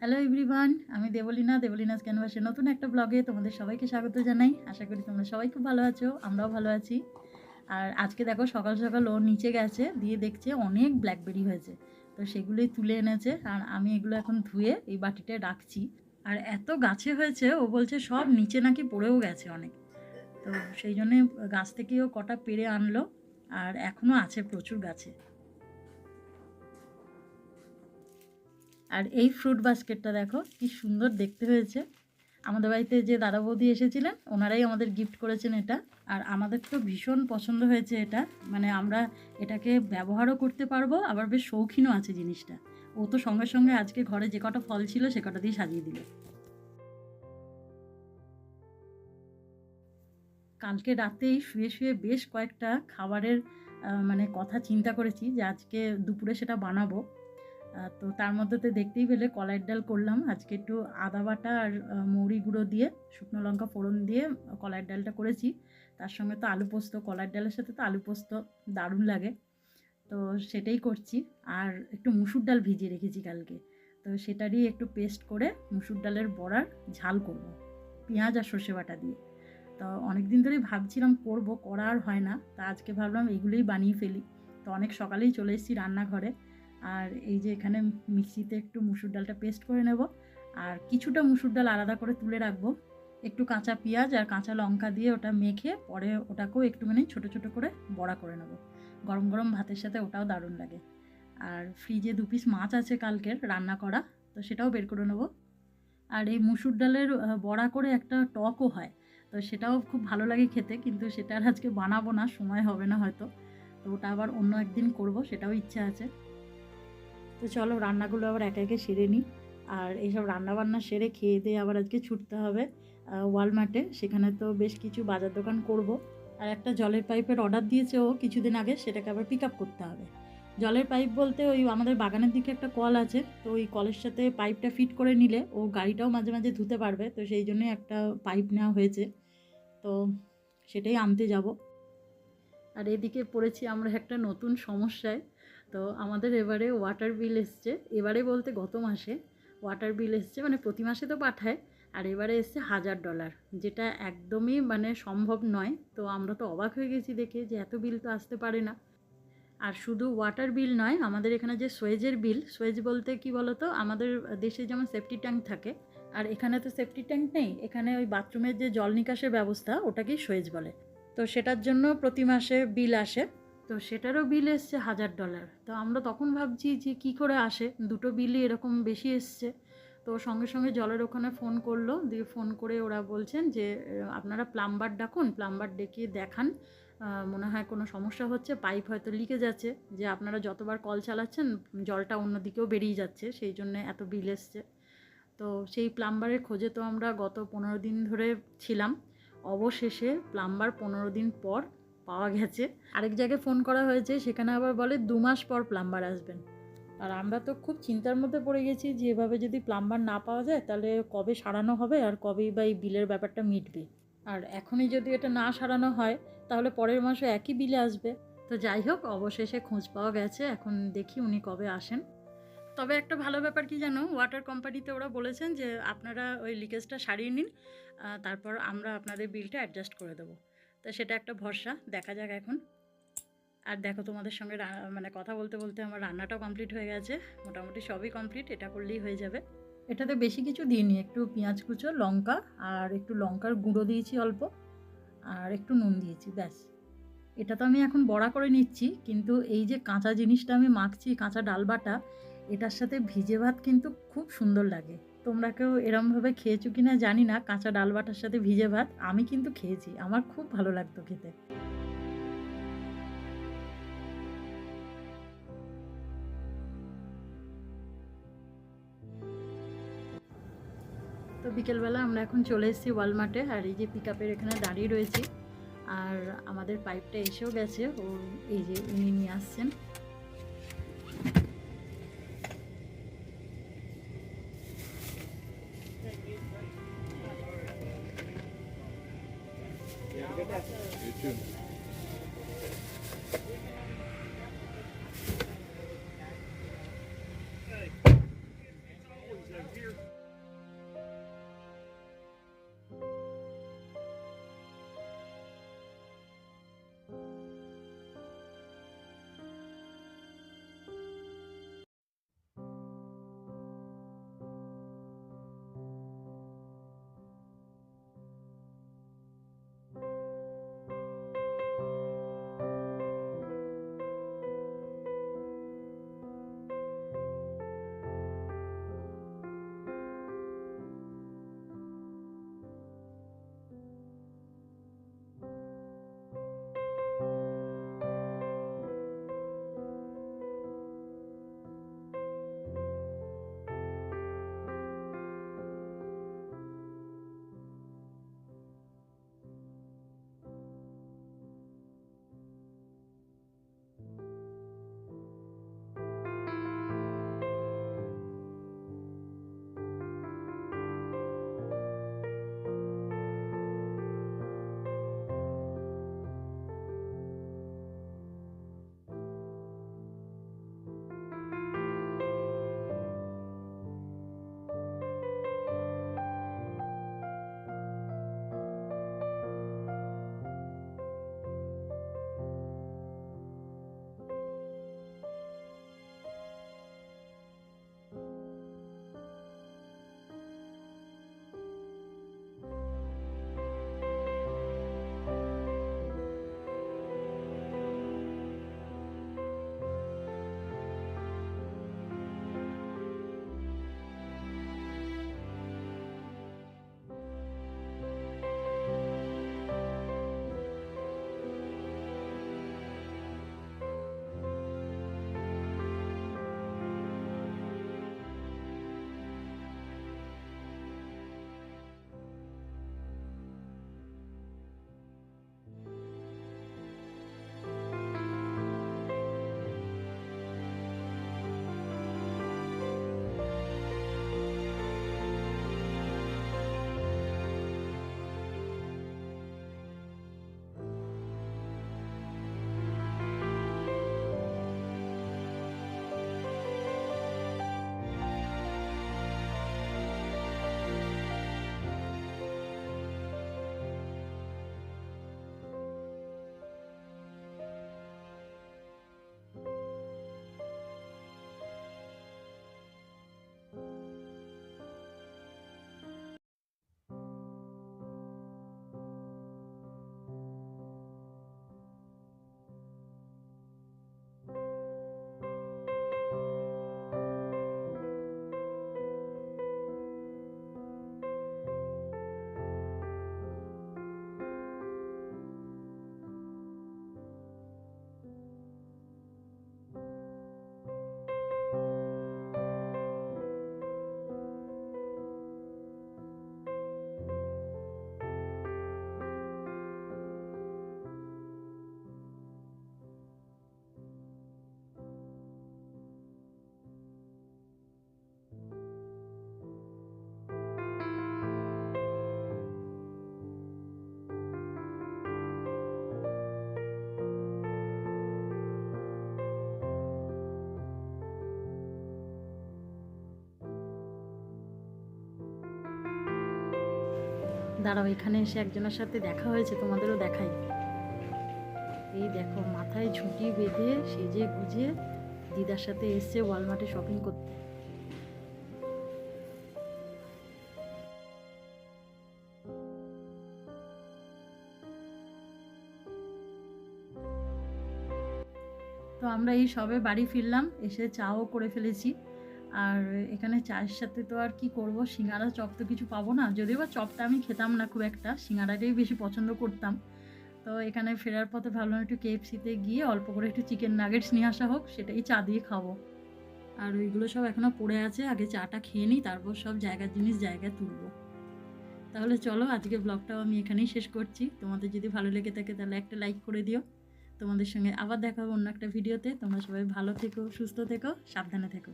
Hello everyone আমি দেবলীনা, দেবলীনাস ক্যানভাসের নতুন একটা ব্লগে তোমাদের সবাইকে স্বাগত জানাই। আশা করি তোমরা সবাই খুব ভালো আছো, আমরাও ভালো আছি। আর আজকে দেখো সকাল সকাল ও নিচে গেছে, দিয়ে দেখছে অনেক ব্ল্যাকবেরি হয়েছে। তো সেগুলোই তুলে এনেছে, আর আমি এগুলো এখন ধুয়ে এই বাটিটায় রাখছি। আর এত গাছে হয়েছে, ও বলছে সব নিচে নাকি পড়েও গেছে অনেক। তো সেই জন্যে গাছ থেকেও কটা পেরে আনলো, আর এখনও আছে প্রচুর গাছে। আর এই ফ্রুট বাস্কেটটা দেখো, কি সুন্দর দেখতে হয়েছে। আমাদের বাড়িতে যে দাদা বৌদি এসেছিলেন, ওনারাই আমাদের গিফট করেছেন এটা। আর আমাদের তো ভীষণ পছন্দ হয়েছে এটা। মানে আমরা এটাকে ব্যবহারও করতে পারব, আবার বেশ শৌখিনও আছে জিনিসটা। ও তো সঙ্গে সঙ্গে আজকে ঘরে যে কটা ফল ছিল, সে কটা দিয়ে সাজিয়ে দিল। কালকে রাতেই শুয়ে শুয়ে বেশ কয়েকটা খাবারের মানে কথা চিন্তা করেছি যে আজকে দুপুরে সেটা বানাবো। তো তার মধ্যে তো দেখতেই পেলে কলাইয়ের ডাল করলাম। আজকে একটু আদা বাটা আর মৌরি গুঁড়ো দিয়ে, শুকনো লঙ্কা ফোড়ন দিয়ে কলাইয়ের ডালটা করেছি। তার সঙ্গে তো আলু পোস্ত, কলাইয়ের ডালের সাথে তো আলু পোস্ত দারুণ লাগে। তো সেটাই করছি। আর একটু মুসুর ডাল ভিজিয়ে রেখেছি কালকে। তো সেটারই একটু পেস্ট করে মুসুর ডালের বড়ার ঝাল করব, পেঁয়াজ আর সর্ষে বাটা দিয়ে। তো অনেক দিন ধরেই ভাবছিলাম করব, করা আর হয় না। তা আজকে ভাবলাম এগুলোই বানিয়ে ফেলি। তো অনেক সকালেই চলে এসেছি রান্নাঘরে। আর এই যে এখানে মিক্সিতে একটু মুসুর ডালটা পেস্ট করে নেব। আর কিছুটা মুসুর ডাল আলাদা করে তুলে রাখব। একটু কাঁচা পেঁয়াজ আর কাঁচা লঙ্কা দিয়ে ওটা মেখে পরে ওটাকেও একটুখানি ছোটো ছোটো করে বড়া করে নেব। গরম গরম ভাতের সাথে ওটাও দারুণ লাগে। আর ফ্রিজে দু পিস মাছ আছে কালকের রান্না করা, তো সেটাও বের করে নেব। আর এই মুসুর ডালের বড়া করে একটা টকও হয়, তো সেটাও খুব ভালো লাগে খেতে, কিন্তু সেটা আর আজকে বানাবো না, সময় হবে না হয়তো। তো ওটা আবার অন্য একদিন করব, সেটাও ইচ্ছা আছে। তো চলো রান্নাগুলো আবার একে একে সেরে নিই। আর এইসব রান্নাবান্না সেরে খেয়ে দিয়ে আবার আজকে ছুটতে হবে ওয়ালমার্টে সেখানে তো বেশ কিছু বাজার দোকান করব। আর একটা জলের পাইপের অর্ডার দিয়েছে ও কিছুদিন আগে, সেটাকে আবার পিক আপ করতে হবে। জলের পাইপ বলতে ওই আমাদের বাগানের দিকে একটা কল আছে, তো ওই কলের সাথে পাইপটা ফিট করে নিলে ও গাড়িটাও মাঝে মাঝে ধুতে পারবে, তো সেই জন্যই একটা পাইপ নেওয়া হয়েছে। তো সেটাই আনতে যাব। আর এদিকে পড়েছি আমরা একটা নতুন সমস্যায় তো আমাদের এবারে ওয়াটার বিল এসছে। এবারে বলতে গত মাসে ওয়াটার বিল এসছে মানে প্রতি মাসে তো পাঠায়, আর এবারে এসছে হাজার ডলার যেটা একদমই মানে সম্ভব নয়। তো আমরা তো অবাক হয়ে গেছি দেখে যে এত বিল তো আসতে পারে না। আর শুধু ওয়াটার বিল নয়, আমাদের এখানে যে সোয়েজের বিল সোয়েজ বলতে কি বলতো? আমাদের দেশে যেমন সেফটি ট্যাঙ্ক থাকে, আর এখানে তো সেফটি ট্যাঙ্ক নেই, এখানে ওই বাথরুমের যে জল নিকাশের ব্যবস্থা ওটাকেই সোয়েজ বলে। তো সেটার জন্য প্রতি মাসে বিল আসে। তো সেটারও বিল এসছে হাজার ডলার তো আমরা তখন ভাবছি যে কি করে আসে? দুটো বিলই এরকম বেশি এসছে। তো সঙ্গে সঙ্গে জলের ওখানে ফোন করল। দিয়ে ফোন করে ওরা বলছেন যে আপনারা প্লাম্বার ডাকুন। প্লাম্বার ডেকে দেখান। মনে হয় কোনো সমস্যা হচ্ছে। পাইপ হয়তো লিকে যাচ্ছে যে আপনারা যতবার কল চালাচ্ছেন, জলটা অন্যদিকেও বেরিয়ে যাচ্ছে। সেই জন্য এত বিল এসছে। তো সেই প্লাম্বারের খোঁজে তো আমরা গত পনেরো দিন ধরে ছিলাম। অবশেষে প্লাম্বার পনেরো দিন পর পাওয়া গেছে। আরেক জায়গায় ফোন করা হয়েছে, সেখানে আবার বলে দু মাস পর প্লাম্বার আসবেন। আর আমরা তো খুব চিন্তার মধ্যে পড়ে গেছি যে এভাবে যদি প্লাম্বার না পাওয়া যায়, তাহলে কবে সারানো হবে আর কবেই বা এই বিলের ব্যাপারটা মিটবে? আর এখনই যদি এটা না সারানো হয়, তাহলে পরের মাসে একই বিলে আসবে। তো যাই হোক, অবশেষে খোঁজ পাওয়া গেছে, এখন দেখি উনি কবে আসেন। তবে একটা ভালো ব্যাপার কি জানো ওয়াটার কোম্পানিতে ওরা বলেছেন যে আপনারা ওই লিকেজটা সারিয়ে নিন তারপর আমরা আপনাদের বিলটা অ্যাডজাস্ট করে দেবো। তো সেটা একটা ভরসা, দেখা যাক এখন। আর দেখো তোমাদের সঙ্গে মানে কথা বলতে বলতে আমার রান্নাটাও কমপ্লিট হয়ে গেছে। মোটামুটি সবই কমপ্লিট এটা করলেই হয়ে যাবে। এটাতে বেশি কিছু দিইনি, একটু পেঁয়াজ কুচো, লঙ্কা, আর একটু লঙ্কার গুঁড়ো দিয়েছি অল্প, আর একটু নুন দিয়েছি, ব্যাস। এটা তো আমি এখন বড়া করে নিচ্ছি, কিন্তু এই যে কাঁচা জিনিসটা আমি মাখছি, কাঁচা ডালবাটা, এটার সাথে ভিজে ভাত কিন্তু খুব সুন্দর লাগে। তোমরা কেউ এরমভাবে খেয়েছো কি না জানি না, কাঁচা ডাল বাটার সাথে ভিজে ভাত আমি কিন্তু খেয়েছি, আমার খুব ভালো লাগতো খেতে। তো বিকেলবেলা আমরা এখন চলে এসেছি ওয়ালমার্টে, আর এই যে পিক এখানে দাঁড়িয়ে রয়েছি, আর আমাদের পাইপটা এসেও গেছে, ও এই যে উনি নিয়ে আসছেন। You too. দাঁড়াও, এখানে এসে একজনের সাথে দেখা হয়েছে, তোমাদেরও দেখাই। এই দেখো, মাথায় ঝুঁটি বেঁধে সেজে গুজে দিদার সাথে এসছে ওয়ালমার্টে শপিং করতে তো আমরা এই সবে বাড়ি ফিরলাম, এসে চাও করে ফেলেছি। আর এখানে চায়ের সাথে তো আর কি করব? সিঙ্গারা, চপ তো কিছু পাবো না। যদিও বা চপটা আমি খেতাম না খুব একটা, সিঙ্গারাটাই বেশি পছন্দ করতাম। তো এখানে ফেরার পথে ভাবলাম একটু কেএফসিতে গিয়ে অল্প করে একটু চিকেন নাগেটস নিয়ে আসা হোক, সেটাই চা দিয়ে খাব। আর ওইগুলো সব এখনও পড়ে আছে, আগে চাটা খেয়ে নিই, তারপর সব জায়গার জিনিস জায়গায় তুলবো। তাহলে চলো আজকে ব্লগটাও আমি এখানেই শেষ করছি। তোমাদের যদি ভালো লেগে থাকে, তাহলে একটা লাইক করে দিও। তোমাদের সঙ্গে আবার দেখা হবে অন্য একটা ভিডিওতে তোমরা সবাই ভালো থেকো, সুস্থ থেকো, সাবধানে থেকো।